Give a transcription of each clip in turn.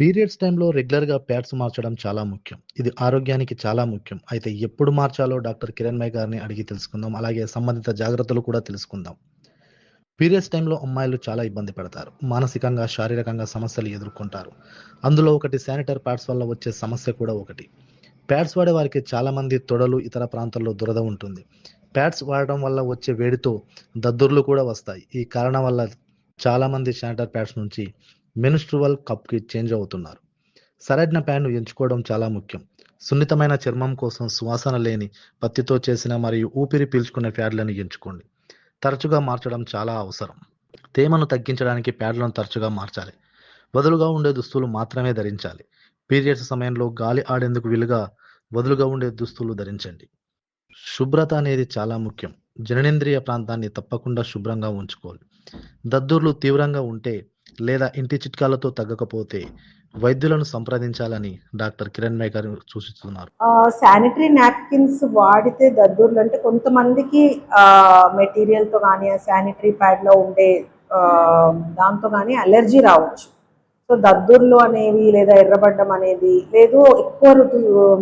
Periods టైంలో రెగ్యులర్‌గా pods మార్చడం చాలా ముఖ్యం. ఇది ఆరోగ్యానికి చాలా ముఖ్యం. అయితే ఎప్పుడు మార్చాలో డాక్టర్ కిరణ్మయి గారిని అడిగి తెలుసుకుందాం. అలాగే సంబంధిత జాగ్రత్తలు కూడా తెలుసుకుందాం. పీరియడ్స్ టైంలో అమ్మాయిలు చాలా ఇబ్బంది పడతారు. మానసికంగా, శారీరకంగా సమస్యలు ఎదుర్కొంటారు. అందులో ఒకటి శానిటరీ ప్యాడ్స్ వల్ల వచ్చే సమస్య కూడా ఒకటి. ప్యాడ్స్ వాడే వారికి చాలామంది తొడలు, ఇతర ప్రాంతాల్లో దురద ఉంటుంది. ప్యాడ్స్ వాడడం వల్ల వచ్చే వేడితో దద్దుర్లు కూడా వస్తాయి. ఈ కారణం వల్ల చాలామంది శానిటర్ శానిటరీ ప్యాడ్స్ నుంచి మెన్‌స్ట్రువల్ కప్‌కి చేంజ్ అవుతున్నారు. సరైన ప్యాడ్‌ను ఎంచుకోవడం చాలా ముఖ్యం. సున్నితమైన చర్మం కోసం సువాసన లేని, పత్తితో చేసిన మరియు ఊపిరి పీల్చుకునే ప్యాడ్లను ఎంచుకోండి. తరచుగా మార్చడం చాలా అవసరం. తేమను తగ్గించడానికి ప్యాడ్లను తరచుగా మార్చాలి. వదులుగా ఉండే దుస్తులు మాత్రమే ధరించాలి. పీరియడ్స్ సమయంలో గాలి ఆడేందుకు వీలుగా వదులుగా ఉండే దుస్తులు ధరించండి. శుభ్రత అనేది చాలా ముఖ్యం. జననేంద్రియ ప్రాంతాన్ని తప్పకుండా శుభ్రంగా ఉంచుకోవాలి. దద్దుర్లు తీవ్రంగా ఉంటే లేదా ఇంటి చిట్కాలతో తగ్గకపోతే వైద్యులను సంప్రదించాలని డాక్టర్ కిరణ్మయి గారు సూచిస్తున్నారు. శానిటరీ నాప్కిన్స్ వాడితే దద్దుర్లు అంటే కొంతమందికి మెటీరియల్తో కానీ ఆ శానిటరీ ప్యాడ్లో ఉండే దాంతో కానీ అలర్జీ రావచ్చు. సో దద్దుర్లు అనేవి లేదా ఎర్రబడ్డం అనేది లేదు. ఎక్కువ ఋతు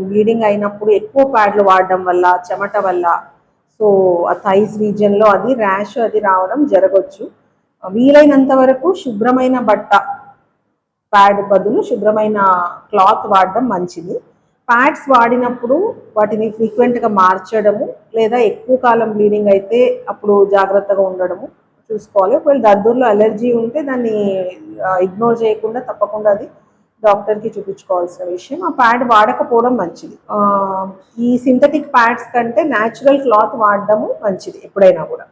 బ్లీడింగ్ అయినప్పుడు ఎక్కువ ప్యాడ్లు వాడడం వల్ల చెమట వల్ల సో ఆ థైస్ రీజియన్లో అది ర్యాష్ అది రావడం జరగచ్చు. వీలైనంత వరకు శుభ్రమైన బట్ట ప్యాడ్ బదులు శుభ్రమైన క్లాత్ వాడడం మంచిది. ప్యాడ్స్ వాడినప్పుడు వాటిని ఫ్రీక్వెంట్గా మార్చడము లేదా ఎక్కువ కాలం బ్లీడింగ్ అయితే అప్పుడు జాగ్రత్తగా ఉండడము చూసుకోవాలి. ఒకవేళ దద్దుర్లో అలర్జీ ఉంటే దాన్ని ఇగ్నోర్ చేయకుండా తప్పకుండా అది డాక్టర్కి చూపించుకోవాల్సిన విషయం. ఆ ప్యాడ్ వాడకపోవడం మంచిది. ఈ సింథటిక్ ప్యాడ్స్ కంటే న్యాచురల్ క్లాత్ వాడడము మంచిది ఎప్పుడైనా కూడా.